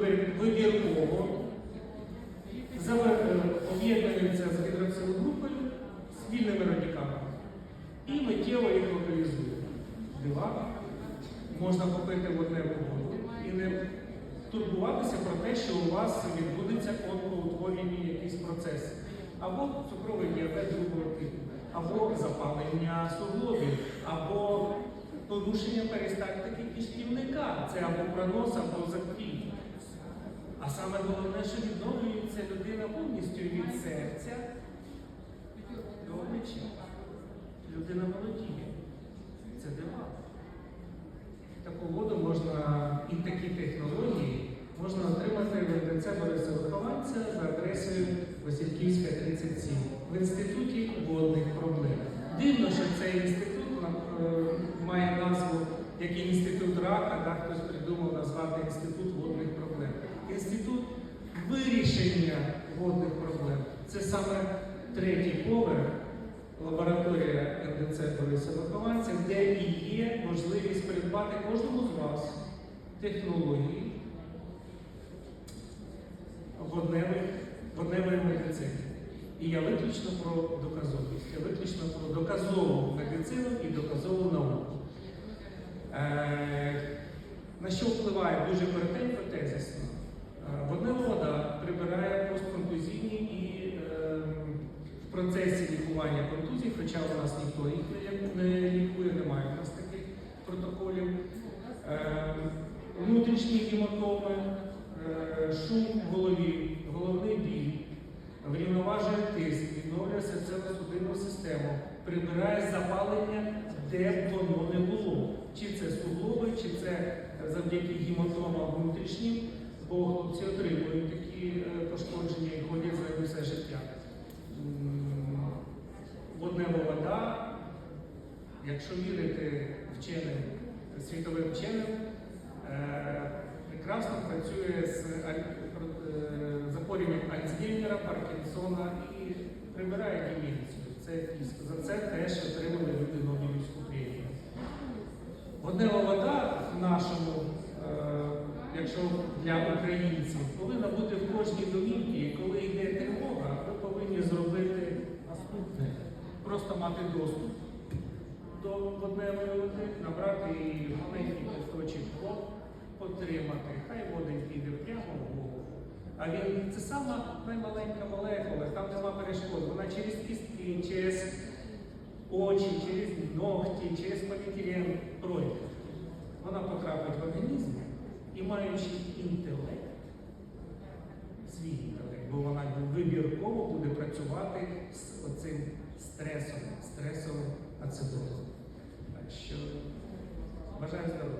вибір- вибірково об'єднуються з гідроксиловою групою з вільними радикалами і миттєво їх локалізують. Дива, можна попити в одне воду і не турбуватися про те, що у вас відбудеться онкоутворені якісь процеси. Або цукровий діабет другого типу, або запалення суглобів, або порушення перистальтики кишківника. Це або пронос, або запій. Саме головне, що відновлюється людина повністю від серця до обличчя. Людина молодіє. Це дива. Таку воду можна і такі технології можна отримати в МДЦ Бориса Вихованця за адресою Васильківська, 37 в інституті водних проблем. Дивно, що цей інститут на- е, має назву як і інститут рака, да, хтось придумав назвати інститут водних проблем. Інститут вирішення водних проблем. Це саме третій лабораторія НДЦ Бориса Вихованця, де і є можливість придбати кожному з вас технології в водневої медицини. І я виключно про доказовість, я виключно про доказову медицину і доказову лікування контузій, хоча у нас ніхто їх не, лікує, немає у нас таких протоколів. Е, внутрішні гематоми, е, шум в голові, головний біль, врівноважує тиск, відновлює серцево-судинну систему, прибирає запалення, де б воно не було. Чи це суглоби, чи це завдяки гематомам внутрішнім, бо хлопці отримують такі е, пошкодження і ходять з ними все життя. М, Воднева вода, якщо вірити вченим, світовим вченим, е, прекрасно працює з е, захворюванням Альцгеймера, Паркінсона і прибирає демінцію. Це тиск. За це теж отримали люди Нобелівську премію. Воднева вода в нашому, е, якщо для українців, повинна бути в кожній домівці, і коли йде тривога, ви повинні зробити наступне. Просто мати доступ до водневої води, набрати маленький ковточок вод, потримати. Хай водень піде прямо в голову. А він це сама наймаленька молекула, там нема перешкод. Вона через кістки, через очі, через ногті, через поліетилен пройде. Вона потрапить в організм і маючи інтелект, свій інтелект, бо вона вибірково буде працювати з оцим стресом, стресовим ацидозом. Так що бажаю здоров'я.